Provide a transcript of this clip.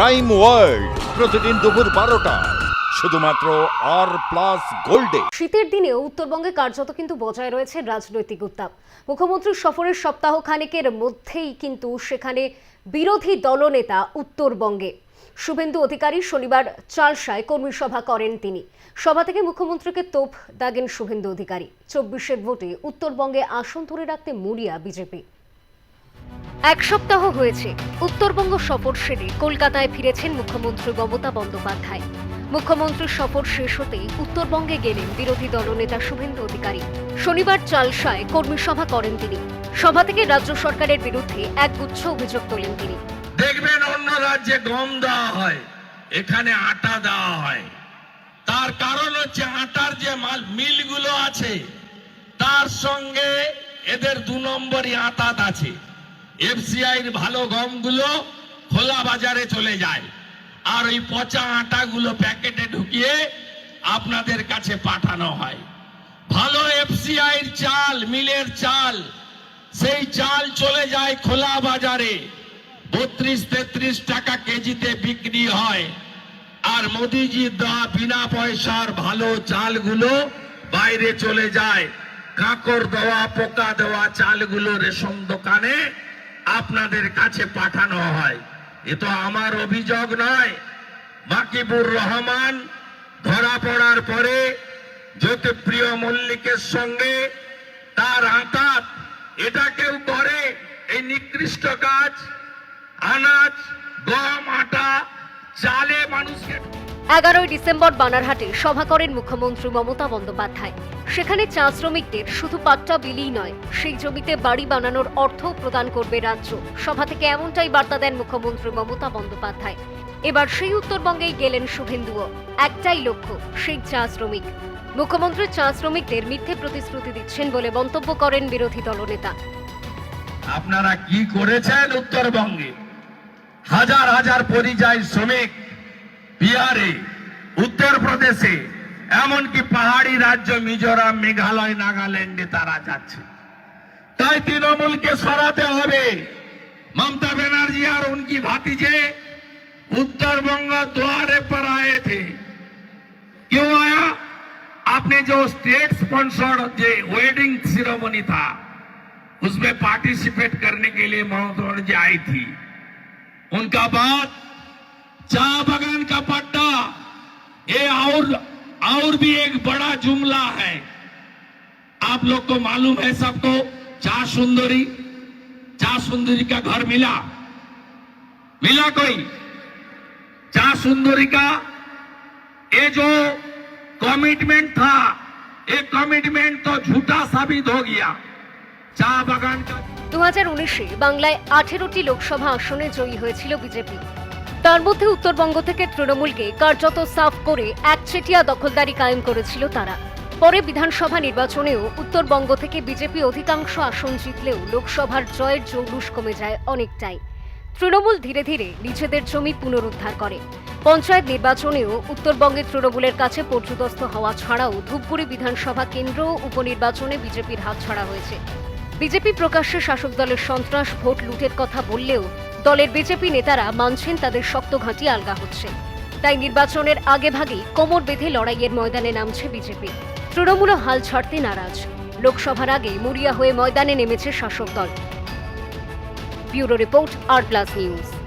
Crime world প্রতিদিন দুপুর বারোটা। শুধুমাত্র আর প্লাস গোল্ডে শীতের দিনেও উত্তরবঙ্গে কার্যত কিন্তু বজায় রয়েছে রাজনৈতিক উত্তাপ। মুখ্যমন্ত্রীর সফরের সপ্তাহ খানেকের মধ্যেই কিন্তু সেখানে বিরোধী দলনেতা উত্তরবঙ্গে। শুভেন্দু অধিকারী শনিবার চালসায় কর্মী সভা করেন তিনি। সভা থেকে মুখ্যমন্ত্রীকে তোপ দাগেন শুভেন্দু অধিকারী। চব্বিশের ভোটে উত্তরবঙ্গে আসন ধরে রাখতে মরিয়া বিজেপি। এক সপ্তাহ হয়েছে। উত্তরবঙ্গ সফর সেরে কলকাতায় ফিরেছেন মুখ্যমন্ত্রী মমতা বন্দ্যোপাধ্যায়। মুখ্যমন্ত্রীর সফর শেষ হতেই উত্তরবঙ্গে গেলেন বিরোধী দলনেতা শুভেন্দু অধিকারী। শনিবার চালসায় কর্মী সভা করেন তিনি। সভা থেকে রাজ্য সরকারের বিরুদ্ধে এক একগুচ্ছ অভিযোগ তোলেন তিনি। দেখবেন অন্য রাজ্যে গম দেওয়া হয়, এখানে আটা দেওয়া হয়। তার কারণ হচ্ছে আটার যে মাল, মিলগুলো আছে, তার সঙ্গে এদের দু নম্বরই আতাত আছে। এফসিআইর ভালো গমগুলো খোলা বাজারে চলে যায়। আর ওই পচা আটাগুলো প্যাকেটে ঢুকিয়ে আপনাদের কাছে পাঠানো হয়। ভালো এফসিআইর চাল, মিলের চাল, সেই চাল চলে যায় খোলা বাজারে। বত্রিশ তেত্রিশ টাকা কেজিতে বিক্রি হয়। আর মোদিজি দেওয়া বিনা পয়সার ভালো চালগুলো বাইরে চলে যায়। কাঁকর দেওয়া, পোকা দেওয়া চালগুলো রেশন দোকানে আপনাদের কাছে পাঠানো হয়। এ তো আমার অভিযোগ নয়। মাকিবুর রহমান ধরা পড়ার পরে জ্যোতিপ্রিয় মল্লিকের সঙ্গে তার আঘাত এটা কেউ করে? এই নিকৃষ্ট কাজ, আনাজ, গম, আটা, চালে মানুষকে এগারোই ডিসেম্বর বানারহাটে সভা করেন মুখ্যমন্ত্রী মমতা বন্দ্যোপাধ্যায়। সেখানে চা শ্রমিকদের শুধু পাট্টা বিলিই নয়, সেই জমিতে বাড়ি বানানোর অর্থ প্রদান করবে রাজ্য। সভা থেকে এমনটাই বার্তা দেন মুখ্যমন্ত্রী মমতা বন্দ্যোপাধ্যায়। এবার সেই উত্তরবঙ্গেই গেলেন শুভেন্দুও। একটাই লক্ষ্য, সেই চা শ্রমিক। মুখ্যমন্ত্রী চা শ্রমিকদের মিথ্যে প্রতিশ্রুতি দিচ্ছেন বলে মন্তব্য করেন বিরোধী দলনেতা। আপনারা কি করেছেন উত্তরবঙ্গে? হাজার হাজার পরিযায়ী শ্রমিক বিহারে উত্তরপ্রদেশে এমনকি পাহাড়ি রাজ্য মিজোরাম মেঘালয় নাগাল্যান্ডে তারা যাচ্ছে তাই তৃণমূলকে সরাতে হবে ममता बनर्जी और उनकी भातीजे उत्तरबंग द्वारे पर आए थे क्यों आया आपने जो स्टेट स्पॉन्सर्ड जो वेडिंग सेरेमनी था उसमें पार्टिसिपेट करने के लिए ममता बनर्जी आई थी उनका बाद चाह बगान का पट्टा ये और और भी एक बड़ा जुमला है आप लोग को मालूम है सबको चाह सुंदरी चाह सुंदरी का घर मिला मिला कोई चाह सुंदरी का ये जो कमिटमेंट था ये कमिटमेंट तो झूठा साबित हो गया चाह बागान का দু হাজার উনিশে বাংলায় আঠেরোটি লোকসভা আসনে জয়ী হয়েছিল বিজেপি তার মধ্যে উত্তরবঙ্গ থেকে তৃণমূলকে কার্যত সাফ করে একচেটিয়া দখলদারি কায়েম করেছিল তারা। পরে বিধানসভা নির্বাচনেও উত্তরবঙ্গ থেকে বিজেপি অধিকাংশ আসন জিতলেও লোকসভার জয়ের জৌলুস কমে যায় অনেকটাই। তৃণমূল ধীরে ধীরে নিজেদের জমি পুনরুদ্ধার করে। পঞ্চায়েত নির্বাচনেও উত্তরবঙ্গের তৃণমূলের কাছে পর্যদস্ত হওয়া ছাড়াও ধূপগুড়ি বিধানসভা কেন্দ্র উপনির্বাচনে বিজেপির হাত ছাড়া হয়েছে। বিজেপি প্রকাশ্যে শাসক দলের সন্ত্রাস, ভোট, লুটের কথা বললেও দলের বিজেপি নেতারা মানছেন তাদের শক্ত ঘাঁটি আলগা হচ্ছে। তাই নির্বাচনের আগে ভাগেই কোমর বেঁধে লড়াইয়ের ময়দানে নামছে বিজেপি। তৃণমূল হাল ছাড়তে নারাজ। লোকসভার আগে মরিয়া হয়ে ময়দানে নেমেছে শাসক দল। Bureau report R Plus News.